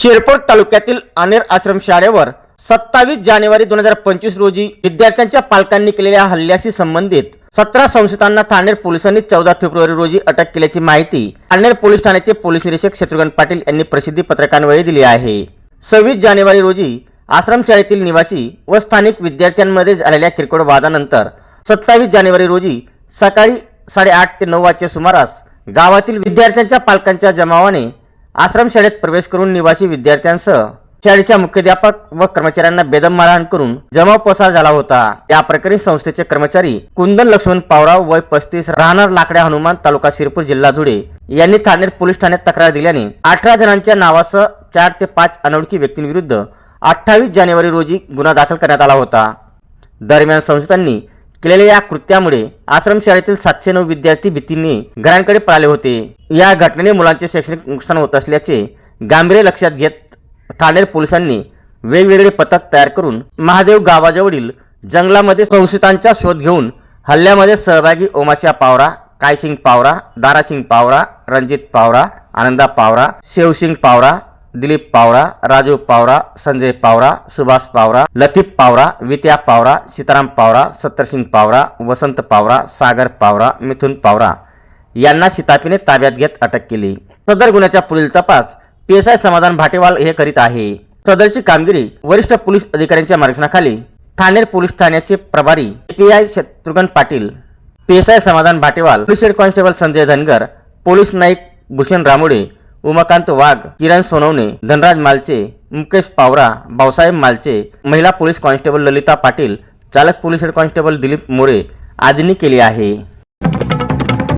शिरपूर तालुक्यातील अनेर आश्रमशाळेवर सत्तावीस जानेवारी दोन हजार पंचवीस रोजी विद्यार्थ्यांच्या पालकांनी केलेल्या हल्ल्याशी संबंधित सतरा संशयितांना ठाणेर पोलिसांनी चौदा फेब्रुवारी रोजी अटक केल्याची माहिती ठाणेर पोलीस ठाण्याचे पोलीस निरीक्षक शत्रुघ्न पाटील यांनी प्रसिद्धी पत्रकांवेळी दिली आहे. सव्वीस जानेवारी रोजी आश्रमशाळेतील निवासी व स्थानिक विद्यार्थ्यांमध्ये झालेल्या किरकोळ वादानंतर सत्तावीस जानेवारी रोजी सकाळी साडेआठ ते नऊ वाजच्या सुमारास गावातील विद्यार्थ्यांच्या पालकांच्या जमावाने आश्रमशाळेत प्रवेश करून निवासी विद्यार्थ्यांसह शाळेच्या मुख्याध्यापक व कर्मचाऱ्यांना बेदम मारहाण करून जमाव पसार झाला होता. या प्रकरणी संस्थेचे कर्मचारी कुंदन लक्ष्मण पावराव वय पस्तीस राहणार लाकड्या हनुमान तालुका शिरपूर जिल्हा धुळे यांनी ठाणे पोलीस ठाण्यात तक्रार दिल्याने अठरा जणांच्या नावासह चार ते पाच अनोळखी व्यक्तींविरुद्ध अठ्ठावीस जानेवारी रोजी गुन्हा दाखल करण्यात आला होता. दरम्यान संस्थांनी केलेल्या या कृत्यामुळे आश्रमशाळेतील सातशे नऊ विद्यार्थी भीतीने घरांकडे पळाले होते. या घटनेने मुलांचे शैक्षणिक नुकसान होत असल्याचे गांभीर्य लक्षात घेत ठाणे पोलिसांनी वेगवेगळे पथक तयार करून महादेव गावाजवळील जंगलामध्ये संशयितांचा शोध घेऊन हल्ल्यामध्ये सहभागी ओमाशा पावरा कायसिंग पावरा दारासिंग पावरा रणजित पावरा आनंदा पावरा शेवसिंग पावरा दिलीप पावरा राजू पावरा संजय पावरा सुभाष पावरा लतीफ पावरा वित्या पावरा सीताराम पावरा सत्तरसिंग पावरा वसंत पावरा सागर पावरा मिथुन पावरा यांना शितापीने ताब्यात घेत अटक केली. सदर गुन्ह्याचा पुढील तपास पीएसआय समाधान भाटेवाल हे करीत आहे. सदरची कामगिरी वरिष्ठ पोलीस अधिकाऱ्यांच्या मार्गदर्शनाखाली ठाणे पोलीस ठाण्याचे प्रभारी P I Shatrughna Patil PSI Samadhan Bhatewal police head constable Sanjay Dhangar police Naik Bhushan Ramode Umakant Wagh Kiran Sonawane Dhanraj Malche Mukesh Pawara Bhausaheb Malche महिला पोलीस कॉन्स्टेबल ललिता पाटील चालक police head constable Dilip More आदींनी केली आहे.